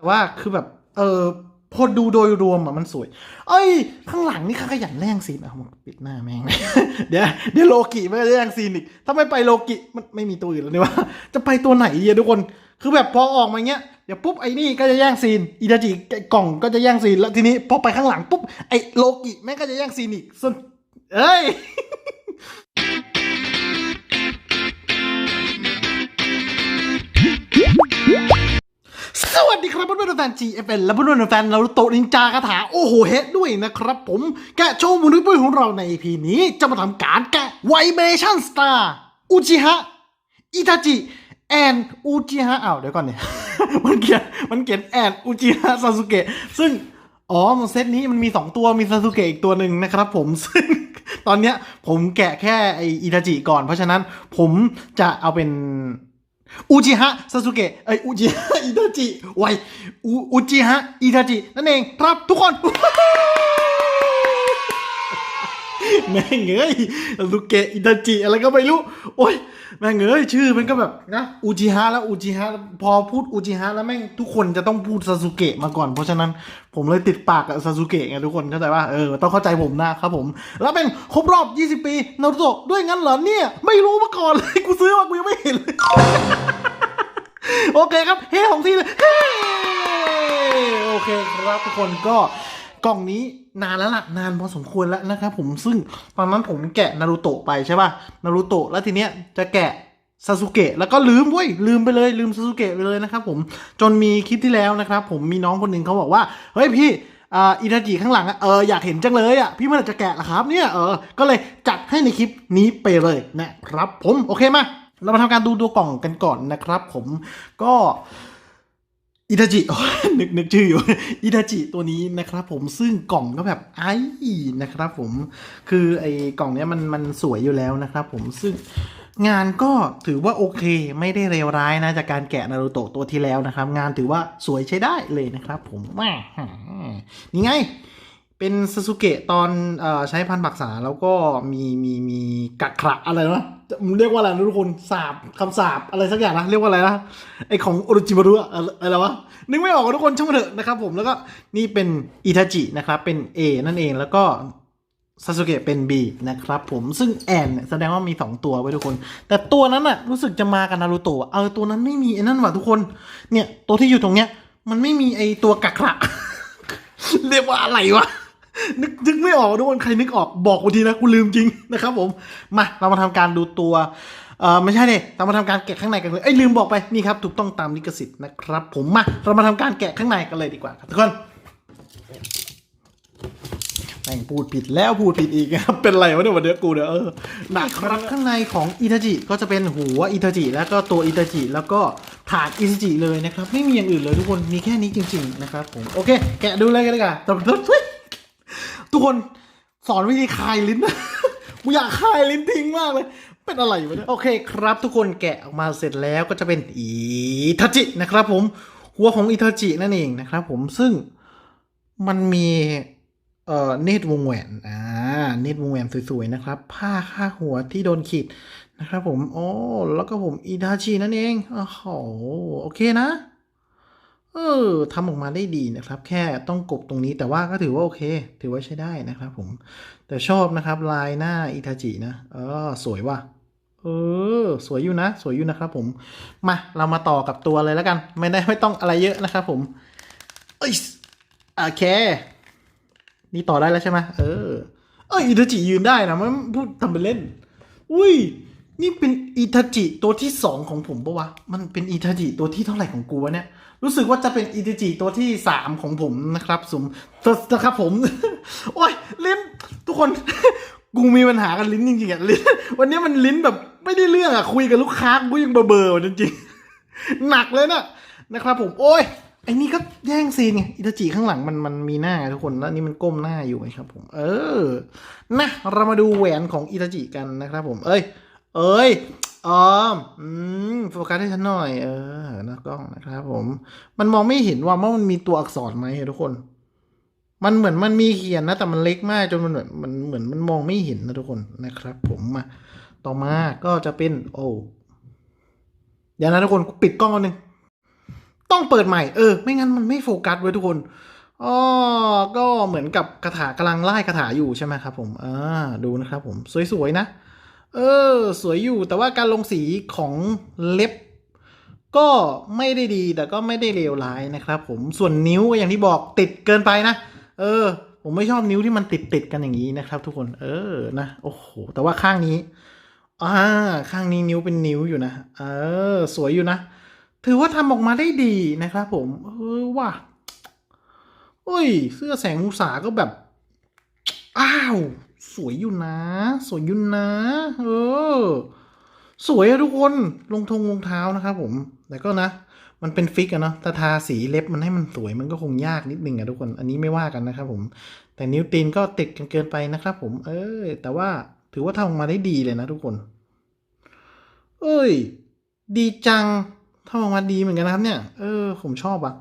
แต่ว่าคือแบบเออพอดูโดยรวมอะมันสวย เอ้ยข้างหลังนี่ข้าขยันแย่งซีนเอามปิดหน้าแม่ง เดี๋ยวเดี๋ยวโลกิไม่ได้แย่งซีนอีก ถ้าไม่ไปโลกิมันไม่มีตัวอื่นแล้วนี่ว่า จะไปตัวไหนอะทุกคน คือแบบพอออกมาเงี้ย เดี๋ยวปุ๊บไอ้นี่ก็จะแย่งซีน อิตาจิกล่องก็จะแย่งซีน แล้วทีนี้พอไปข้างหลังปุ๊บไอ้โลกิแม่งก็จะแย่งซีนอีกส่วนเอ้ย สวัสดีครับเพื่อนๆแฟน GFN และเพื่อนๆแฟนนารุโตนินจาคาถาโอ้โหเฮดด้วยนะครับผมแกะโชว์มูนิปุ้ยของเราใน EP นี้จะมาทำการแกะไวเบชั่นสตาร์อุจิฮะอิทาจิแอนอุจิฮะอ้าวเดี๋ยวก่อนเนี่ยมันเขียนมันเขียนแอนอุจิฮะซาสุเกะซึ่งอ๋อเซตนี้มันมี 2 ตัวมีซาสุเกะอีกตัวหนึ่งนะครับผมซึ่งตอนเนี้ยผมแกะแค่ไออิทาจิก่อน เพราะฉะนั้นผมจะเอาเป็น อุจิฮะซาสุเกะเอ้ยอุจิฮะอิทาจิไวอุอุจิฮะอิทาจินั่นเองครับทุกคน แม่งเอ้ยซาสุเกะอิทาจิอะไรก็ไม่รู้ โอ้ยแม่งเอ้ยชื่อมันก็แบบนะอุจิฮะแล้วอุจิฮะพอพูดอุจิฮะแล้วแม่งทุกคนจะต้องพูดซาสุเกะมาก่อน เพราะฉะนั้นผมเลยติดปากกับซาสุเกะไงทุกคนเข้าใจว่าเออต้องเข้าใจผมนะครับผม แล้วเป็นครบรอบ 20 ปีนารูโตะด้วยงั้นเหรอเนี่ย ไม่รู้มาก่อนเลยกูซื้อมากูยังไม่เห็นเลยโอเคครับเฮ้ของที่เลยโอเคครับทุกคนก็ กล่องนี้นานแล้วล่ะ นานพอสมควรแล้วนะครับผมซึ่งตอนนั้นผมแกะนารูโตะไปใช่ป่ะนารูโตะแล้วทีเนี้ยจะแกะซาสุเกะแล้วก็ลืมเว้ยลืมไปเลยลืมซาสุเกะไปเลยนะครับผมจนมีคลิปที่แล้วนะครับผมมีน้องคนหนึ่งเขาบอกว่า เฮ้ยพี่อ่าอิทาจิข้างหลังเอออยากเห็นจังเลยอะพี่เมื่อไหร่จะแกะล่ะครับเนี่ยเออก็เลยจัดให้ในคลิปนี้ไปเลยนะครับผมโอเคมาเรามาทำการดูตัวกล่องกันก่อนนะครับผมก็ อิตาจินึกนึกชื่ออยู่อิตาจิตัวนี้นะครับผมซึ่งกล่องก็แบบไอ้นะครับผมคือไอ้กล่องเนี้ยมันมันสวยอยู่แล้วนะครับผมซึ่งงานก็ถือว่าโอเคไม่ได้เลวร้ายนะจากการแกะนารูโตะตัวที่แล้วนะครับ งานถือว่าสวยใช้ได้เลยนะครับผมนี่ไง เป็นซาสุเกะตอนอใช้พันปักษาแล้วก็มีมีมีกักขระอะไรนะเรียกว่าอะไรนะทุกคนสาบคำสาบอะไรสักอย่างนะเรียกว่าอะไรนะไอของโอริจิมารุอะอะไรวะนึกไม่ออกทุกคนช่างมันเถอะนะครับผมแล้วก็นี่เป็นอิทาจินะครับเป็น A นั่นเองแล้วก็ซาสุเกะเป็น B นะครับผมซึ่งแอนเนี่ยแสดงว่ามี 2 ตัวไว้ทุกคน แต่ตัวนั้นอะรู้สึกจะมากับนารูโตะเออตัวนั้นไม่มีไอ้นั่นว่ะทุกคนเนี่ยตัวที่อยู่ตรงเนี้ยมันไม่มีไอตัวกักขระเรียกว่าอะไรวะ นึกนึกไม่ออกทุกคนใครนึกออกบอกกูทีนะกูลืมจริงนะครับผมมาเรามาทำการดูตัวเออไม่ใช่เนี่ยเรามาทำการแกะข้างในกันเลยเอ้ยลืมบอกไปนี่ครับถูกต้องตามลิขสิทธิ์นะครับ ผมมาเรามาทำการแกะข้างในกันเลยดีกว่าครับทุกคนแม่งพูดผิดแล้วพูดผิดอีกครับเป็นไรวะเนี่ยวันเนี้ยกูเนี่ยเออหนักครับข้างในของอิตาจิก็จะเป็นหัวอิตาจิแล้วก็ตัวอิตาจิแล้วก็ถาดอิตาจิเลยนะครับ ไม่มีอย่างอื่นเลยทุกคนมีแค่นี้จริง ๆ นะครับผมโอเค แกะดูเลยกันดีกว่าแต่ ทุกคนสอนวิธีคายลิ้น กูอยากคายลิ้นทิ้งมากเลย เป็นอะไรวะเนี่ยโอเคครับ ทุกคนแกะออกมาเสร็จแล้วก็จะเป็นอีทาจินะครับ ผม หัวของอิทาจินั่นเองนะครับผมซึ่งมันมีเอ่อเนตรวงแหวนอ่าเนตรวงแหวนสวยๆนะครับ ผ้าค่าหัวที่โดนขีดนะครับผมโอ้แล้วก็ผมอิทาจินั่นเองโอ้โหโอเคนะ เออทำออกมาได้ดีนะครับ แค่ต้องกบตรงนี้แต่ว่าก็ถือว่าโอเค ถือว่าใช้ได้นะครับผม แต่ชอบนะครับลายหน้าอิทาจินะเออสวยว่ะเออ สวยอยู่นะ สวยอยู่นะครับผม มาเรามาต่อกับตัวเลยแล้วกัน ไม่ได้ไม่ต้องอะไรเยอะนะครับผมเอ้ยโอเค นี่ต่อได้แล้วใช่ไหมเออ เอ้ยอิทาจิยืนได้นะมันพูดทำเป็นเล่น อุ้ย นี่เป็นอิทาจิตัวที่สองของผมปะวะ มันเป็นอิทาจิตัวที่เท่าไหร่ของกูวะเนี่ย รู้สึกว่าจะเป็นอิทาจิตัวที่สามของผมนะครับสมนะครับผม โอ้ยลิ้นทุกคน กูมีปัญหากับลิ้นจริงๆอะลิ้นวันนี้มันลิ้นแบบไม่ได้เรื่องอะคุยกับลูกค้ากูยังเบอร์เบอร์จริงๆ หนักเลยนะนะครับผม โอ้ยไอ้นี่ก็แย่งซีนไงอิตาจิข้างหลังมันมันมีหน้าทุกคนแล้วนี่มันก้มหน้าอยู่ไงครับผม เออ นะเรามาดูแหวนของอิตาจิกันนะครับผม เอ้ย เอ้ยออมอืมโฟกัสให้ฉันหน่อย เออหน้ากล้องนะครับผม มันมองไม่เห็นว่ามันมีตัวอักษรไหมทุกคน มันเหมือนมันมีเขียนนะ แต่มันเล็กมากจนมันเหมือนมันเหมือนมันมองไม่เห็นนะทุกคนนะครับ ผมมาต่อมาก็จะเป็น โอ้เดี๋ยวนะทุกคนปิดกล้องนหนึ่งต้องเปิดใหม่เออไม่งั้นมันไม่โฟกัสไว้ยทุกคนอ๋อก็เหมือนกับคาถากำลังไล่คาถาอยู่ใช่ไหมครับ ผมอ่าดูนะครับ ผมสวยๆนะ เออ สวยอยู่แต่ว่าการลงสีของเล็บ ก็ไม่ได้ดีแต่ก็ไม่ได้เลวร้ายนะครับ ผมส่วนนิ้วก็อย่างที่บอกติดเกินไปนะ เออ ผมไม่ชอบนิ้วที่มันติดติดกันอย่างนี้นะครับ ทุกคนเออนะโอ้โหแต่ว่าข้างนี้อ่าข้างนี้นิ้วเป็นนิ้วอยู่นะเออ สวยอยู่นะ ถือว่าทำออกมาได้ดีนะครับ ผมเออว่ะเฮ้ย เสื้อแสงอุสาก็แบบ อ้าว สวยอยู่นะ สวยอยู่นะ เออ สวยอะทุกคนรองทงรองเท้านะครับผม แต่ก็นะ มันเป็นฟิกอะเนาะแต่ทาสีเล็บมันให้มันสวยมันก็คงยากนิดนึงอะทุกคน อันนี้ไม่ว่ากันนะครับผม แต่นิ้วตีนก็ติดกันเกินไปนะครับผม เออ แต่ว่าถือว่าทำออกมาได้ดีเลยนะทุกคน เอ้ย ดีจังทำออกมาดีเหมือนกันนะครับเนี่ย เออ ผมชอบอะ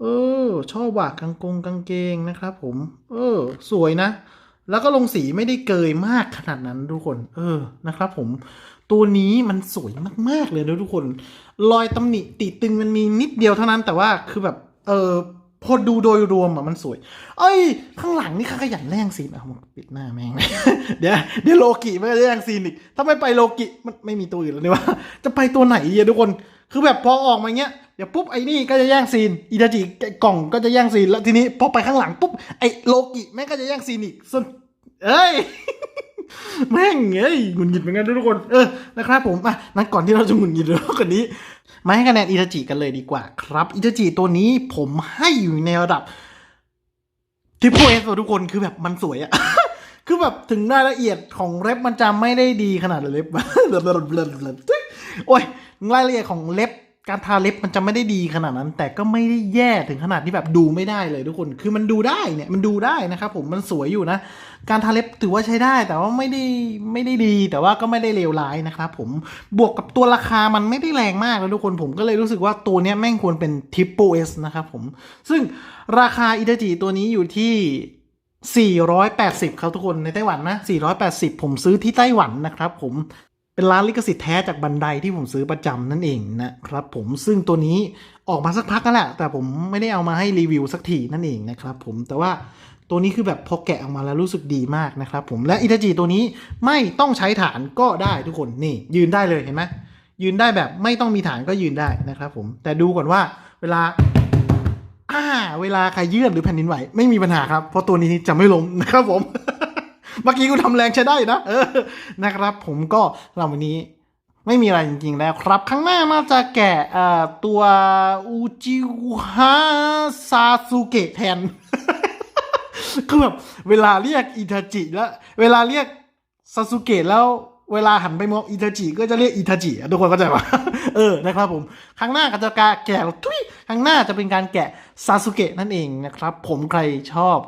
เออ ชอบว่ะกางกงกางเกงนะครับผม เออ สวยนะ แล้วก็ลงสีไม่ได้เกยมากขนาดนั้นทุกคน เออนะครับผม ตัวนี้มันสวยมากๆเลยนะทุกคน รอยตำหนิติตึงมันมีนิดเดียวเท่านั้นแต่ว่าคือแบบ เออพอดูโดยรวมอะมันสวย เอ้ย ข้างหลังนี่ข้าขยันแย่งซีนอามปิดหน้าแม่ง เดี๋ยวเดี๋ยวโลกิไม่ได้แย่งซีนอีก ถ้าไม่ไปโลกิมันไม่มีตัวอื่นแล้วเนี่ว่า จะไปตัวไหนอะทุกคน คือแบบพอออกมาเงี้ย เดี๋ยวปุ๊บไอ้นี่ก็จะแย่งซีนอิตาจิกล่องก็จะแย่งซีนแล้วทีนี้พอไปข้างหลังปุ๊บไอ้โลกิแม่งก็จะแย่งซีนอีกส่วนเอ้ยแม่งเอ้ยหงุดหงิดเหมือนกันทุกคนเออนะครับผมอะนั้นก่อนที่เราจะหงุดหงิดเรื่องกันนี้มาให้คะแนนอิตาจิกันเลยดีกว่าครับอิตาจิตัวนี้ผมให้อยู่ในระดับทิปโพเอสทุกคนคือแบบมันสวยอะคือแบบถึงรายละเอียดของเล็บมันจะไม่ได้ดีขนาดเล็บโอ้ยรายละเอียดของเล็บ การทาเล็บมันจะไม่ได้ดีขนาดนั้น แต่ก็ไม่ได้แย่ถึงขนาดที่แบบดูไม่ได้เลยทุกคน คือมันดูได้เนี่ยมันดูได้นะครับผมมันสวยอยู่นะ การทาเล็บถือว่าใช้ได้ แต่ว่าไม่ได้ไม่ได้ดี แต่ว่าก็ไม่ได้เลวร้ายนะครับผมบวกกับตัวราคามันไม่ได้แรงมากเลยทุกคนผมก็เลยรู้สึกว่าตัวเนี้ยแม่งควรเป็นทิปโปเอสนะครับผมซึ่งราคาอิตาจิตัวนี้อยู่ที่ 480 ครับทุกคนในไต้หวันนะ 480 ผมซื้อที่ไต้หวันนะครับผม เป็นร้านลิขสิทธิ์แท้จากบันไดที่ผมซื้อประจำนั่นเองนะครับผมซึ่งตัวนี้ออกมาสักพักแล้วแหละแต่ผมไม่ได้เอามาให้รีวิวสักทีนั่นเองนะครับผมแต่ว่าตัวนี้คือแบบพอแกะออกมาแล้วรู้สึกดีมากนะครับผมและอิตาจิตัวนี้ไม่ต้องใช้ฐานก็ได้ทุกคนนี่ ยืนได้เลยเห็นไหมยืนได้แบบไม่ต้องมีฐานก็ยืนได้นะครับผมแต่ดูก่อนว่าเวลาอ่าเวลาใครยื่นหรือแผ่นดินไหวไม่มีปัญหาครับ เพราะตัวนี้จะไม่ล้มนะครับผม เมื่อกี้กูทำแรงใช้ได้นะเออนะครับ ผมก็เราวันนี้ไม่มีอะไรจริงๆแล้วครับ ข้างหน้าน่าจะแกะตัวอูจิฮาซาสุเกะแทน คือแบบเวลาเรียกอิทาจิแล้ว เวลาเรียกซาสุเกะแล้วเวลาหันไปมองอิทาจิก็จะเรียกอิทาจิทุกคนเข้าใจปะเออนะครับผมข้งหน้าก็จะกาแกะทุยข้งหน้าจะเป็นการแกะซาสุเกะนั่นเองนะครับ ผมใครชอบ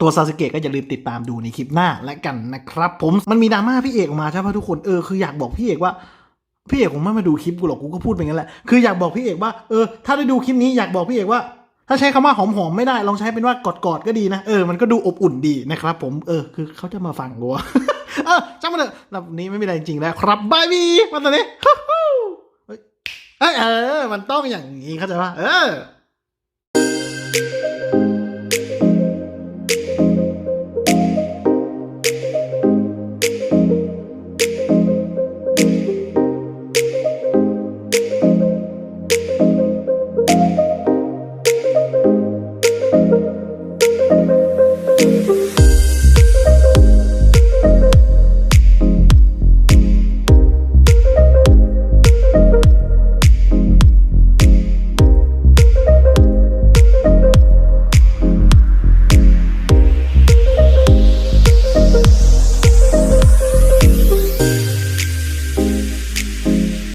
ตัวซาสึเกะก็อย่าลืมติดตามดูในคลิปหน้าและกันนะครับ ผมมันมีดราม่าพี่เอกออกมาใช่ปะทุกคนเออคืออยากบอกพี่เอกว่าพี่เอกผมไม่มาดูคลิปกูหรอกกูก็พูดไปงั้นแหละคืออยากบอกพี่เอกว่าเออถ้าได้ดูคลิปนี้อยากบอกพี่เอกว่า ถ้าใช้คำว่าหอมๆไม่ได้ลองใช้เป็นว่ากอดๆก็ดีนะเออมันก็ดูอบอุ่นดีนะครับ ผมเออคือเขาจะมาฟังกูวเออจ้ามาเถอะแล้ววันนี้ไม่มีอะไรจริงๆแล้วครับบายบีวันนี้เฮ้ยเอ้ยเออ มันต้องอย่างนี้เข้าใจป่ะเออ